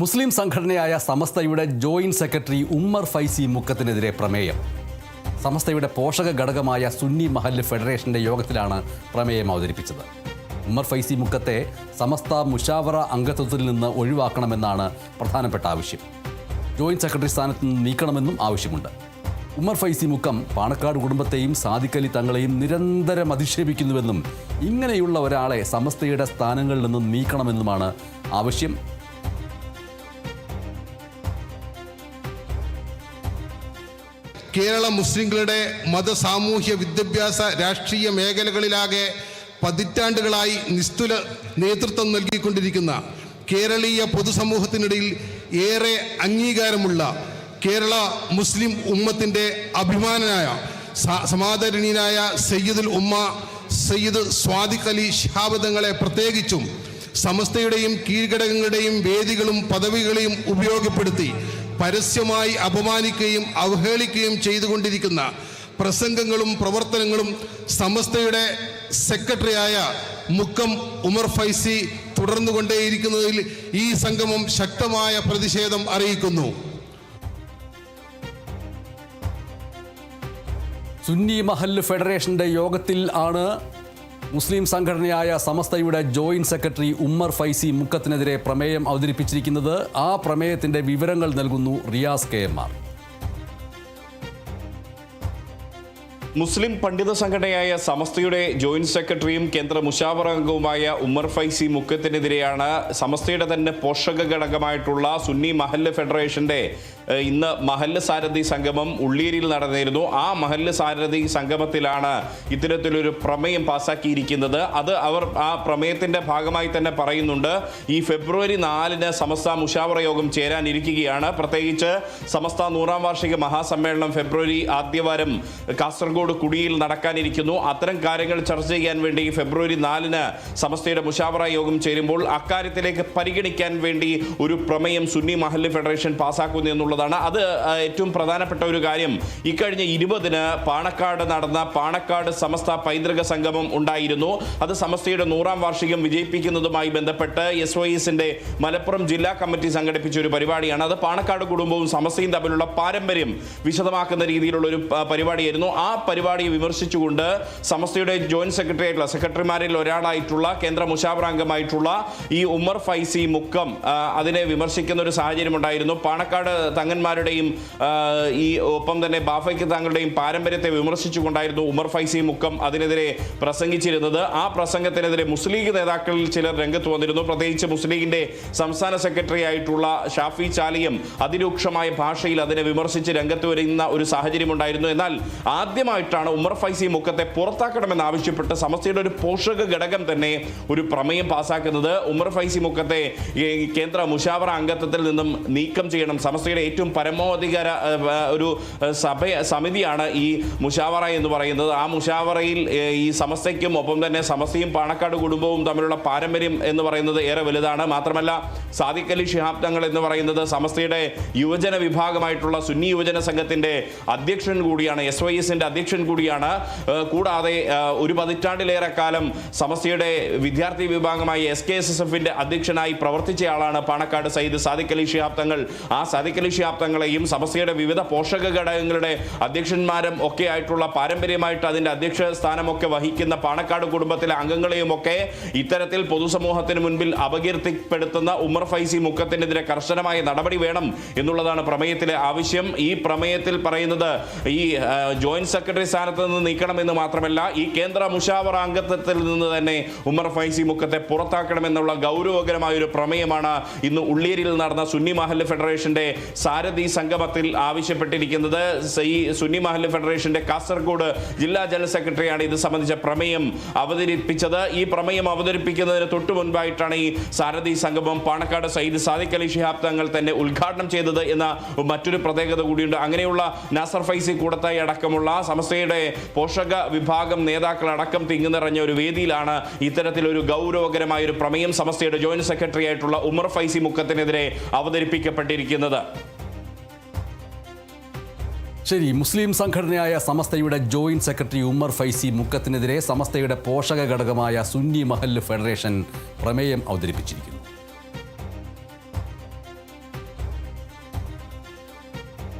മുസ്ലിം സംഘടനയായ സമസ്തയുടെ joint secretary Ummer Faizy മുക്കത്തിനെതിരെ പ്രമേയം. സമസ്തയുടെ പോഷക ഘടകമായ സുന്നി മഹല്ല് ഫെഡറേഷന്റെ യോഗത്തിലാണ് പ്രമേയം അവതരിപ്പിച്ചത്. ഉമ്മർ ഫൈസി മുക്കത്തെ സമസ്ത മുഷാവറ അംഗത്വത്തിൽ നിന്ന് ഒഴിവാക്കണമെന്നാണ് പ്രധാനപ്പെട്ട ആവശ്യം. ജോയിന്റ് സെക്രട്ടറി സ്ഥാനത്ത് നിന്ന് നീക്കണമെന്നും ആവശ്യമുണ്ട്. ഉമ്മർ ഫൈസി മുക്കം പാണക്കാട് കുടുംബത്തെയും സാദിക്കലി തങ്ങളെയും നിരന്തരം അധിക്ഷേപിക്കുന്നുവെന്നും ഇങ്ങനെയുള്ള ഒരാളെ സമസ്തയുടെ സ്ഥാനങ്ങളിൽ നിന്ന് നീക്കണമെന്നുമാണ് ആവശ്യം. കേരള മുസ്ലിങ്ങളുടെ മത സാമൂഹ്യ വിദ്യാഭ്യാസ രാഷ്ട്രീയ മേഖലകളിലാകെ പതിറ്റാണ്ടുകളായി നിസ്തുല നേതൃത്വം നൽകിക്കൊണ്ടിരിക്കുന്ന കേരളീയ പൊതുസമൂഹത്തിനിടയിൽ ഏറെ അംഗീകാരമുള്ള കേരള മുസ്ലിം ഉമ്മത്തിന്റെ അഭിമാനനായ സമാദരണീയനായ സയ്യിദുൽ ഉമ്മ സയ്യിദ് സ്വാദിഖ് അലി ഷിഹാബദങ്ങളെ പ്രത്യേകിച്ചും സമസ്തയുടെയും കീഴ്ഘടകങ്ങളുടെയും വേദികളും പദവികളെയും ഉപയോഗപ്പെടുത്തി പരസ്യമായി അപമാനിക്കുകയും അവഹേളിക്കുകയും ചെയ്തുകൊണ്ടിരിക്കുന്ന പ്രസംഗങ്ങളും പ്രവർത്തനങ്ങളും സമസ്തയുടെ സെക്രട്ടറിയായ മുക്കം ഉമർ ഫൈസി തുടർന്നുകൊണ്ടേയിരിക്കുന്നതിൽ ഈ സംഗമം ശക്തമായ പ്രതിഷേധം അറിയിക്കുന്നു. സുന്നി മഹല്ല് ഫെഡറേഷന്റെ യോഗത്തിൽ ആണ് മുസ്ലിം സംഘടനയായ സമസ്തയുടെ ജോയിന്റ് സെക്രട്ടറി ഉമ്മർ ഫൈസി മുക്കത്തിനെതിരെ പ്രമേയം അവതരിപ്പിച്ചിരിക്കുന്നത് ആ പ്രമേയത്തിന്റെ വിവരങ്ങൾ നൽകുന്നു റിയാസ് കെ എം മുസ്ലിം പണ്ഡിത സംഘടനയായ സമസ്തയുടെ ജോയിന്റ് സെക്രട്ടറിയും കേന്ദ്ര മുഷാവറ അംഗവുമായ ഉമ്മർ ഫൈസി മുക്കത്തിനെതിരെയാണ് സമസ്തയുടെ തന്നെ പോഷക ഘടകമായിട്ടുള്ള സുന്നി മഹല്ല് ഫെഡറേഷന്റെ ഇന്ന് മഹല്ല് സാരഥി സംഗമം ഉള്ളിയേരിയിൽ നടന്നിരുന്നു. ആ മഹല്ല് സാരഥി സംഗമത്തിലാണ് ഇത്തരത്തിലൊരു പ്രമേയം പാസാക്കിയിരിക്കുന്നത്. അത് അവർ ആ പ്രമേയത്തിന്റെ ഭാഗമായി തന്നെ പറയുന്നുണ്ട്. ഈ ഫെബ്രുവരി നാലിന് സമസ്ത മുഷാവറ യോഗം ചേരാനിരിക്കുകയാണ്. പ്രത്യേകിച്ച് സമസ്ത നൂറാം വാർഷിക മഹാസമ്മേളനം ഫെബ്രുവരി ആദ്യവാരം കാസർഗോഡ് കുടിയിൽ നടക്കാനിരിക്കുന്നു. അത്തരം കാര്യങ്ങൾ ചർച്ച ചെയ്യാൻ വേണ്ടി ഫെബ്രുവരി നാലിന് സമസ്തയുടെ മുഷാവറ യോഗം ചേരുമ്പോൾ അക്കാര്യത്തിലേക്ക് പരിഗണിക്കാൻ വേണ്ടി ഒരു പ്രമേയം സുന്നി മഹല്ല് ഫെഡറേഷൻ പാസ്സാക്കുന്നു എന്നുള്ളതാണ്. അത് ഏറ്റവും പ്രധാനപ്പെട്ട ഒരു കാര്യം. ഇക്കഴിഞ്ഞ ഇരുപതിന് പാണക്കാട് നടന്ന പാണക്കാട് സമസ്ത പൈതൃക സംഗമം ഉണ്ടായിരുന്നു. അത് സമസ്തയുടെ നൂറാം വാർഷികം വിജയിപ്പിക്കുന്നതുമായി ബന്ധപ്പെട്ട് എസ് ഒ എസിന്റെ മലപ്പുറം ജില്ലാ കമ്മിറ്റി സംഘടിപ്പിച്ച ഒരു പരിപാടിയാണ്. അത് പാണക്കാട് കുടുംബവും സമസ്തയും തമ്മിലുള്ള പാരമ്പര്യം വിശദമാക്കുന്ന രീതിയിലുള്ള ഒരു പരിപാടിയായിരുന്നു. ആ പരിപാടിയെ വിമർശിച്ചുകൊണ്ട് സമസ്തയുടെ ജോയിന്റ് സെക്രട്ടറി ആയിട്ടുള്ള സെക്രട്ടറിമാരിൽ ഒരാളായിട്ടുള്ള കേന്ദ്ര മുഷാവറ അംഗമായിട്ടുള്ള ഈ ഉമർ ഫൈസി മുക്കം അതിനെ വിമർശിക്കുന്ന ഒരു സാഹചര്യം ഉണ്ടായിരുന്നു പാണക്കാട് തങ്ങന്മാരുടെയും ഈ ഒപ്പം തന്നെ ബാഫയ്ക്ക് താങ്കളുടെയും പാരമ്പര്യത്തെ വിമർശിച്ചുകൊണ്ടായിരുന്നു ഉമർ ഫൈസി മുക്കം അതിനെതിരെ പ്രസംഗിച്ചിരുന്നത്. ആ പ്രസംഗത്തിനെതിരെ മുസ്ലിം ലീഗ് നേതാക്കളിൽ ചിലർ രംഗത്ത് വന്നിരുന്നു. പ്രത്യേകിച്ച് മുസ്ലിം ലീഗിന്റെ സംസ്ഥാന സെക്രട്ടറി ആയിട്ടുള്ള ഷാഫി ചാലിയം അതിരൂക്ഷമായ ഭാഷയിൽ അതിനെ വിമർശിച്ച് രംഗത്ത് വരുന്ന ഒരു സാഹചര്യം ഉണ്ടായിരുന്നു എന്നാൽ ആദ്യമായിട്ടാണ് ഉമർ ഫൈസി മുക്കത്തെ പുറത്താക്കണമെന്ന് ആവശ്യപ്പെട്ട് സമസ്തയുടെ ഒരു പോഷക ഘടകം തന്നെ ഒരു പ്രമേയം പാസാക്കുന്നത് ഉമർ ഫൈസി മുക്കത്തെ കേന്ദ്ര മുഷാവറ അംഗത്വത്തിൽ നിന്നും നീക്കം ചെയ്യണം. സമസ്തയുടെ ഏറ്റവും പരമോധികാര ഒരു സഭ സമിതിയാണ് ഈ മുഷാവറ എന്ന് പറയുന്നത്. ആ മുഷാവറയിൽ ഈ സമസ്തയ്ക്കും ഒപ്പം തന്നെ സമസ്തയും പാണക്കാട് കുടുംബവും തമ്മിലുള്ള പാരമ്പര്യം എന്ന് പറയുന്നത് ഏറെ വലുതാണ്. മാത്രമല്ല സാദിഖ് അലി ഷിഹാബ് തങ്ങൾ എന്ന് പറയുന്നത് സമസ്തയുടെ യുവജന വിഭാഗമായിട്ടുള്ള സുന്നി യുവജന സംഘത്തിന്റെ അധ്യക്ഷൻ കൂടിയാണ് എസ് വൈ എസിന്റെ അധ്യക്ഷൻ കൂടിയാണ്. കൂടാതെ ഒരു പതിറ്റാണ്ടിലേറെ കാലം സമസ്തയുടെ വിദ്യാർത്ഥി വിഭാഗമായി എസ് കെ എസ് എസ് എഫിന്റെ അധ്യക്ഷനായി പ്രവർത്തിച്ചയാളാണ് പാണക്കാട് സയ്യിദ് സാദിഖ് അലി ഷിഹാബ് തങ്ങൾ. ആ സാദിഖ് അലി ഷിഹാബ് തങ്ങളെയും സമസ്തയുടെ വിവിധ പോഷക ഘടകങ്ങളുടെ അധ്യക്ഷന്മാരും ഒക്കെ ആയിട്ടുള്ള പാരമ്പര്യമായിട്ട് അതിന്റെ അധ്യക്ഷ സ്ഥാനമൊക്കെ വഹിക്കുന്ന പാണക്കാട് കുടുംബത്തിലെ അംഗങ്ങളെയും ഒക്കെ ഇത്തരത്തിൽ പൊതുസമൂഹത്തിന് മുൻപിൽ അപകീർത്തിപ്പെടുത്തുന്ന ഉമർ ഫൈസി മുക്കത്തിനെതിരെ കർശനമായ നടപടി വേണം എന്നുള്ളതാണ് പ്രമേയത്തിലെ ആവശ്യം. ഈ പ്രമേയത്തിൽ പറയുന്നത് ഈ ജോയിന്റ് സെക്രട്ടറി സ്ഥാനത്ത് നിന്ന് നീക്കണമെന്ന് മാത്രമല്ല ഈ കേന്ദ്ര മുഷാവർ അംഗത്വത്തിൽ നിന്ന് തന്നെ ഉമർ ഫൈസി മുക്കത്തെ പുറത്താക്കണമെന്നുള്ള ഗൗരവകരമായ ഒരു പ്രമേയമാണ് ഇന്ന് ഉള്ളിയരിൽ നടന്ന സുന്നി മഹല്ല് ഫെഡറേഷന്റെ സാരഥി സംഗമത്തിൽ ആവശ്യപ്പെട്ടിരിക്കുന്നത്. ഈ സുന്നി മഹല്ല് ഫെഡറേഷന്റെ കാസർഗോഡ് ജില്ലാ ജനറൽ സെക്രട്ടറിയാണ് ഇത് സംബന്ധിച്ച പ്രമേയം അവതരിപ്പിച്ചത്. ഈ പ്രമേയം അവതരിപ്പിക്കുന്നതിന് തൊട്ടു മുൻപായിട്ടാണ് ഈ സാരഥി സംഗമം പാണക്കാട് സയ്യിദ് സാദിഖ് അലി ഷിഹാബ് തങ്ങൾ തന്നെ ഉദ്ഘാടനം ചെയ്തത് എന്ന മറ്റൊരു പ്രത്യേകത കൂടിയുണ്ട്. അങ്ങനെയുള്ള നാസർ ഫൈസി കൂടത്തായി അടക്കമുള്ള സമസ്തയുടെ പോഷക വിഭാഗം നേതാക്കൾ അടക്കം തിങ്ങുനിറഞ്ഞ ഒരു വേദിയിലാണ് ഇത്തരത്തിലൊരു ഗൗരവകരമായ ഒരു പ്രമേയം സമസ്തയുടെ ജോയിന്റ് സെക്രട്ടറി ആയിട്ടുള്ള ഉമർ ഫൈസി മുക്കത്തിനെതിരെ അവതരിപ്പിക്കപ്പെട്ടിരിക്കുന്നത്. ശരി മുസ്ലിം സംഘടനയായ സമസ്തയുടെ ജോയിന്റ് സെക്രട്ടറി ഉമ്മർ ഫൈസി മുക്കത്തിനെതിരെ സമസ്തയുടെ പോഷക ഘടകമായ സുന്നി മഹൽ ഫെഡറേഷൻ പ്രമേയം അവതരിപ്പിച്ചിരിക്കുന്നു.